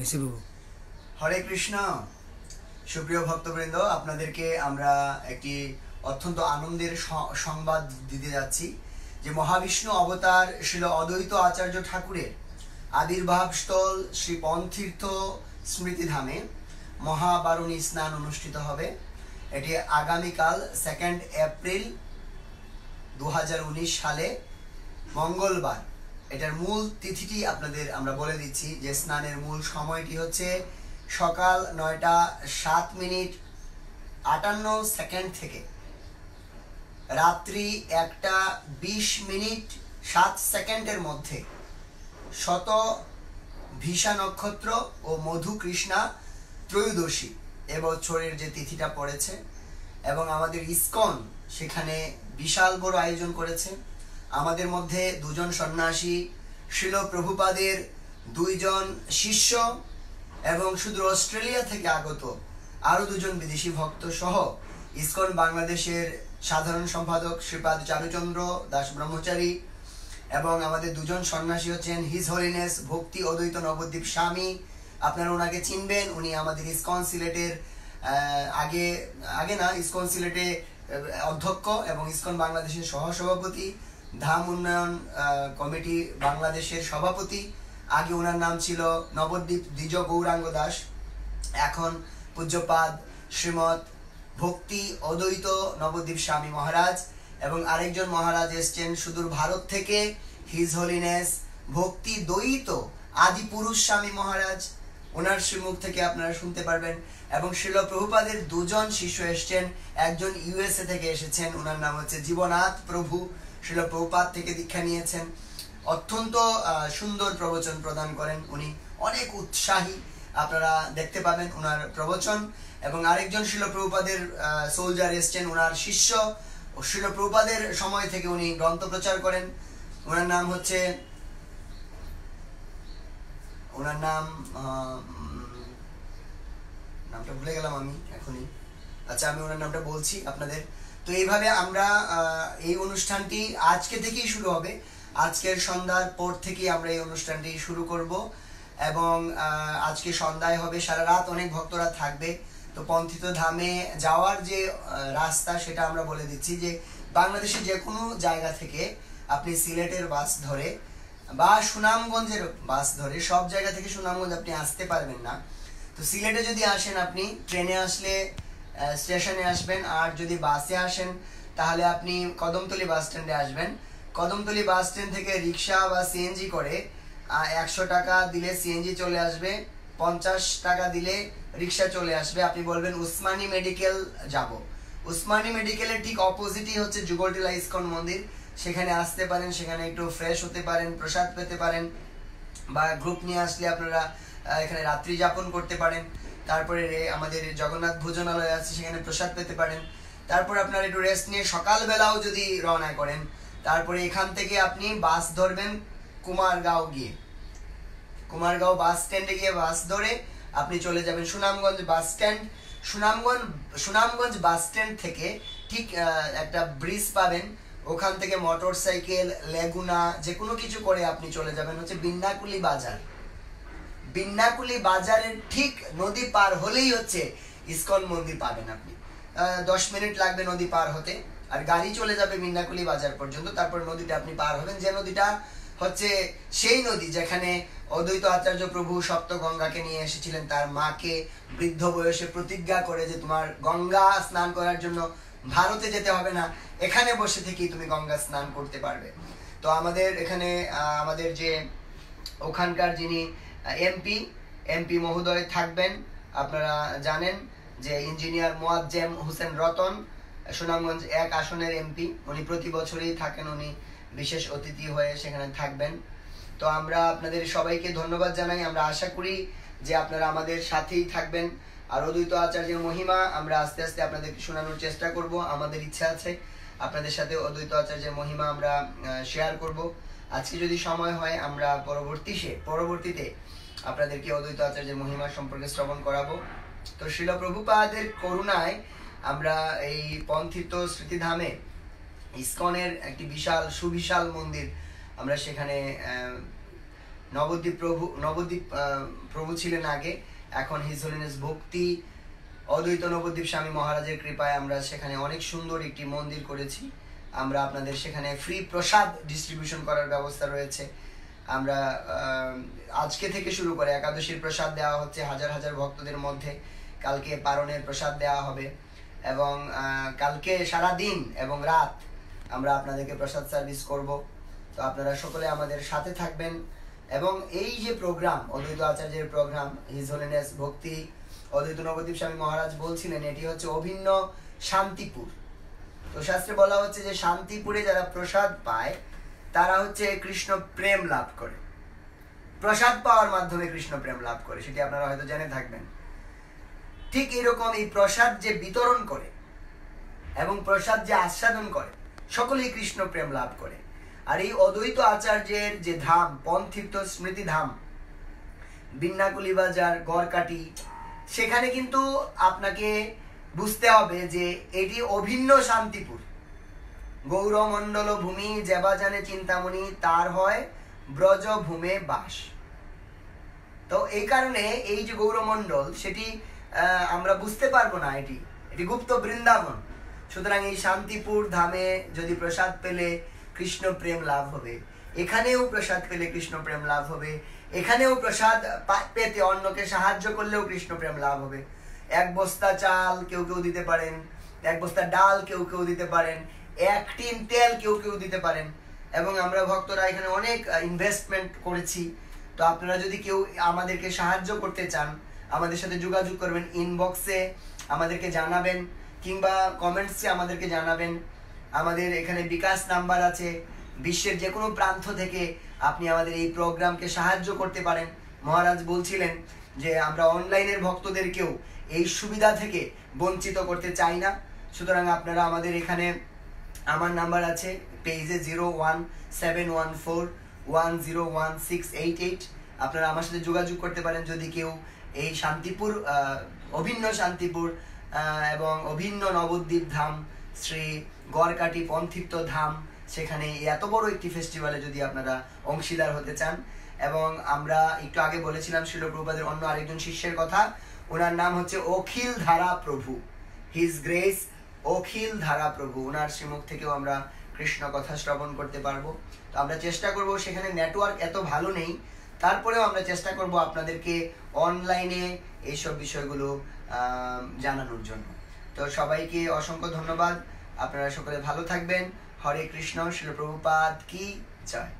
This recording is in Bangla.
বাবু। হরে কৃষ্ণ। সুপ্রিয় ভক্তবৃন্দ, আপনাদেরকে আমরা একটি অত্যন্ত আনন্দের সংবাদ দিতে যাচ্ছি যে মহাবিষ্ণু অবতার শিল অদ্বৈত আচার্য ঠাকুরের আবির্ভাব স্থল শ্রী পন্থীর্থ স্মৃতিধামে মহাবারণী স্নান অনুষ্ঠিত হবে। এটি আগামীকাল সেকেন্ড এপ্রিল দু হাজার উনিশ সালে মঙ্গলবার। এটার মূল তিথিটি আপনাদের আমরা বলে দিচ্ছি যে স্নানের মূল সময়টি হচ্ছে সকাল নয়টা সাত মিনিট আটান্ন সেকেন্ড থেকে। রাত্রি একটা বিশ মিনিট সাত সেকেন্ডের মধ্যে শত ভিসা নক্ষত্র ও মধু কৃষ্ণা ত্রয়োদশী এবছরের যে তিথিটা পড়েছে এবং আমাদের ইসকন সেখানে বিশাল বড় আয়োজন করেছে। আমাদের মধ্যে দুজন সন্ন্যাসী, শিল প্রভুপাদের দুইজন শিষ্য এবং শুধু অস্ট্রেলিয়া থেকে আগত আরও দুজন বিদেশি ভক্ত সহ ইসকন বাংলাদেশের সাধারণ সম্পাদক শ্রীপাদ চারুচন্দ্র দাস ব্রহ্মচারী এবং আমাদের দুজন সন্ন্যাসী হচ্ছেন হিজ হলিনেস ভক্তি অদ্বৈত নবদ্বীপ স্বামী। আপনারা ওনাকে চিনবেন, উনি আমাদের ইসকন সিলেটের আগে আগে না, ইসকন সিলেটে অধ্যক্ষ এবং ইসকন বাংলাদেশের সহসভাপতি। ধাম উন্নয়ন কমিটি বাংলাদেশের সভাপতি। আগে ওনার নাম ছিল নবদ্বীপ দ্বিজ গৌরাঙ্গ দাস। এখন পূজ্যপাদ শ্রীমৎ ভক্তি অদ্বৈত নবদ্বীপ স্বামী মহারাজ এবং আরেকজন মহারাজ এসছেন সুদূর ভারত থেকে হিজ হলিনেস ভক্তি দ্বৈত আদি পুরুষ স্বামী মহারাজ। ওনার শ্রীমুখ থেকে আপনারা শুনতে পারবেন। এবং শিল প্রভুপাদের দুজন শিষ্য এসছেন, একজন ইউএসএ থেকে এসেছেন ওনার নাম হচ্ছে জীবনাথ প্রভু। শিল প্রভুপাদ থেকে দীক্ষা নিয়েছেন। অত্যন্ত সুন্দর প্রবচন প্রদান করেন উনি। অনেক উৎসাহী আপনারা দেখতে পাবেন ওনার প্রবচন। এবং আরেকজন সোলজার এসছেন ওনার শিষ্য। ও শিল প্রভুপাদের সময় থেকে উনি গ্রন্থ প্রচার করেন। ওনার নাম হচ্ছে ওনার নাম নামটা ভুলে গেলাম আমি এখনই। আচ্ছা আমি ওনার নামটা বলছি আপনাদের। তো এইভাবে আমরা এই অনুষ্ঠানটি আজকে থেকেই শুরু হবে। আজকের সন্ধ্যার পর থেকেই আমরা এই অনুষ্ঠানটি শুরু করব এবং আজকে সন্ধ্যায় হবে, সারা রাত অনেক ভক্তরা থাকবে। তো পন্থিত ধামে যাওয়ার যে রাস্তা, সেটা আমরা বলে দিচ্ছি যে, বাংলাদেশের যে কোনো জায়গা থেকে আপনি সিলেটের বাস ধরে বা সুনামগঞ্জের বাস ধরে, সব জায়গা থেকে সুনামগঞ্জ আপনি আসতে পারবেন না। তো সিলেটে যদি আসেন আপনি, ট্রেনে আসলে স্টেশনে আসবেন, আর যদি বাসে আসেন, তাহলে আপনি কদমতলি বাস স্ট্যান্ডে আসবেন। কদমতলি বাস স্ট্যান্ড থেকে রিক্সা বা সিএনজি করে একশো টাকা দিলে সিএনজি চলে আসবে, পঞ্চাশ টাকা দিলে রিক্সা চলে আসবে। আপনি বলবেন, উসমানী মেডিকেল যাব। উসমানী মেডিকেলের ঠিক অপোজিটই হচ্ছে যুগলটিলা ইস্কন মন্দির। সেখানে আসতে পারেন, সেখানে একটু ফ্রেশ হতে পারেন, প্রসাদ পেতে পারেন, বা গ্রুপ নিয়ে আসলে আপনারা এখানে রাত্রি যাপন করতে পারেন। তারপরে আমাদের জগন্নাথ ভোজনালয় আছে, সেখানে প্রসাদ পেতে পারেন। তারপর আপনার একটু রেস্ট নিয়ে সকালবেলাও যদি রওনা করেন, তারপরে এখান থেকে আপনি বাস ধরবেন কুমারগাঁও গিয়ে। কুমারগাঁও বাস স্ট্যান্ডে গিয়ে বাস ধরে আপনি চলে যাবেন Sunamganj bus stand Sunamganj Sunamganj bus stand থেকে ঠিক একটা ব্রিজ পাবেন। ওখান থেকে মোটর সাইকেল লেগুনা যে কোনো কিছু করে আপনি চলে যাবেন। হচ্ছে বিন্নাকুলি বাজার। বিন্নাকুলি বাজারের ঠিক নদী পার হলেই হচ্ছে ইসকন মন্দির পাবেন আপনি। দশ মিনিট লাগবে নদী পার হতে। আর গাড়ি চলে যাবে বিন্নাকুলি বাজার পর্যন্ত, তারপর নদীটা আপনি পার হবেন। যে নদীটা হচ্ছে সেই নদী যেখানে অদ্বৈত আচার্য প্রভু সপ্ত গঙ্গাকে নিয়ে এসেছিলেন, তার মাকে বৃদ্ধ বয়সে প্রতিজ্ঞা করে যে তোমার গঙ্গা স্নান করার জন্য ভারতে যেতে হবে না, এখানে বসে থেকেই তুমি গঙ্গা স্নান করতে পারবে। তো আমাদের এখানে আমাদের যে ওখানকার যিনি এমপি এমপি মহোদয় থাকবেন। আপনারা জানেন যে ইঞ্জিনিয়ার মোয়াজ্জেম হোসেন রতন, সুনামগঞ্জ এক আসনের এমপি। উনি প্রতি বছরই থাকেন, উনি বিশেষ অতিথি হয়ে সেখানে থাকবেন। তো আমরা আপনাদের সবাইকে ধন্যবাদ জানাই। আমরা আশা করি যে আপনারা আমাদের সাথেই থাকবেন। আর অদ্বৈত আচার্যের মহিমা, আমরা আস্তে আস্তে আপনাদেরকে শোনানোর চেষ্টা করব। আমাদের ইচ্ছা আছে আপনাদের সাথে অদ্বৈত আচার্যের মহিমা আমরা শেয়ার করব। আজকে যদি সময় হয়, আমরা পরবর্তী পরবর্তীতে আপনাদেরকে অদ্বৈত আচার্যের মহিমা সম্পর্কে শ্রবণ করাবো। তো শিল প্রভুপাদের করুণায় আমরা এই পন্থিত স্মৃতিধামে ইস্কনের একটি বিশাল, সুবিশাল মন্দির আমরা সেখানে নবদ্বীপ প্রভু নবদ্বীপ প্রভু ছিলেন আগে। এখন হিজ হোলিনেস ভক্তি, অদ্বৈত নবদ্বীপ স্বামী মহারাজের কৃপায় আমরা সেখানে অনেক সুন্দর একটি মন্দির করেছি। আমরা আপনাদের সেখানে ফ্রি প্রসাদ ডিস্ট্রিবিউশন করার ব্যবস্থা রয়েছে। আমরা আজকে থেকে শুরু করে একাদশীর প্রসাদ দেওয়া হচ্ছে হাজার হাজার ভক্তদের মধ্যে। কালকে পারণের প্রসাদ দেওয়া হবে এবং কালকে সারা দিন এবং রাত আমরা আপনাদেরকে প্রসাদ সার্ভিস করব। তো আপনারা সকলে আমাদের সাথে থাকবেন এবং এই যে প্রোগ্রাম অদ্বৈত আচার্যের প্রোগ্রাম হিজ ভক্তি অদ্বৈত নবদ্বীপ স্বামী মহারাজ বলছিলেন, এটি হচ্ছে অভিন্ন শান্তিপুর। তো শাস্ত্রে বলা হচ্ছে যে শান্তিপুরে যারা প্রসাদ পায়, তারা হচ্ছে কৃষ্ণ প্রেম লাভ করে। প্রসাদ পাওয়ার মাধ্যমে কৃষ্ণ প্রেম লাভ করে, সেটি আপনারা হয়তো জেনে থাকবেন। ঠিক এরকম এই প্রসাদ যে বিতরণ করে এবং প্রসাদ যে আস্বাদন করে, সকলেই কৃষ্ণ প্রেম লাভ করে। আর এই অদ্বৈত আচার্যের যে ধাম পন্থিত স্মৃতি ধাম, বিন্নাকুলি বাজার গড়কাটি সেখানে কিন্তু আপনাকে বুঝতে হবে যে এটি অভিন্ন শান্তিপুর। গৌরমণ্ডল ভূমি যেবা জানে চিন্তামণি, তার হয় ব্রজ ভূমে বাস। তো এই কারণে এই যে গৌরমণ্ডল, সেটি আমরা বুঝতে পারব না এটি। এটি গুপ্ত বৃন্দাবন। সুতরাং এই শান্তিপুর ধামে যদি প্রসাদ পেলে কৃষ্ণ প্রেম লাভ হবে। এখানেও প্রসাদ পেলে কৃষ্ণ প্রেম লাভ হবে। এখানেও প্রসাদ পেতে অন্যকে সাহায্য করলেও কৃষ্ণ প্রেম লাভ হবে। এক বস্তা চাল কেউ কেউ দিতে পারেন, এক বস্তা ডাল কেউ কেউ দিতে পারেন, এক টিন তেল কেউ কেউ দিতে পারেন। এবং আমরা ভক্তরা এখানে অনেক ইনভেস্টমেন্ট করেছি। তো আপনারা যদি কেউ আমাদেরকে সাহায্য করতে চান, আমাদের সাথে যোগাযোগ করবেন ইনবক্সে আমাদেরকে জানাবেন, কিংবা কমেন্টসে আমাদেরকে জানাবেন। আমাদের এখানে বিকাশ নাম্বার আছে। বিশ্বের যে কোনো প্রান্ত থেকে আপনি আমাদের এই প্রোগ্রামকে সাহায্য করতে পারেন। মহারাজ বলছিলেন যে, আমরা অনলাইনের ভক্তদেরকেও এই সুবিধা থেকে বঞ্চিত করতে চাই না। সুতরাং আপনারা আমাদের এখানে আমার নাম্বার আছে পেজে zero one seven one four one zero one six eight eight আপনারা আমার সাথে যোগাযোগ করতে পারেন যদি কেউ এই শান্তিপুর অভিন্ন শান্তিপুর এবং অভিন্ন নবদ্বীপ ধাম, শ্রী গড়কাটি পন্থিত্ব ধাম, সেখানে এত বড় একটি ফেস্টিভ্যালে যদি আপনারা অংশীদার হতে চান। এবং আমরা একটু আগে বলেছিলাম শিলপ্রপাদের অন্য আরেকজন শিষ্যের কথা ওনার নাম হচ্ছে অখিল ধারা প্রভু। হিজ গ্রেস অখিল ধারা প্রভু। ওনার শ্রীমুখ থেকেও আমরা কৃষ্ণ কথা শ্রবণ করতে পারব। তো আমরা চেষ্টা করব, সেখানে নেটওয়ার্ক এত ভালো নেই। তারপরেও আমরা চেষ্টা করব আপনাদেরকে অনলাইনে এইসব বিষয়গুলো জানানোর জন্য। তো সবাইকে অসংখ্য ধন্যবাদ। আপনারা সকলে ভালো থাকবেন। হরে কৃষ্ণ শিল প্রভুপাদ কি জয়।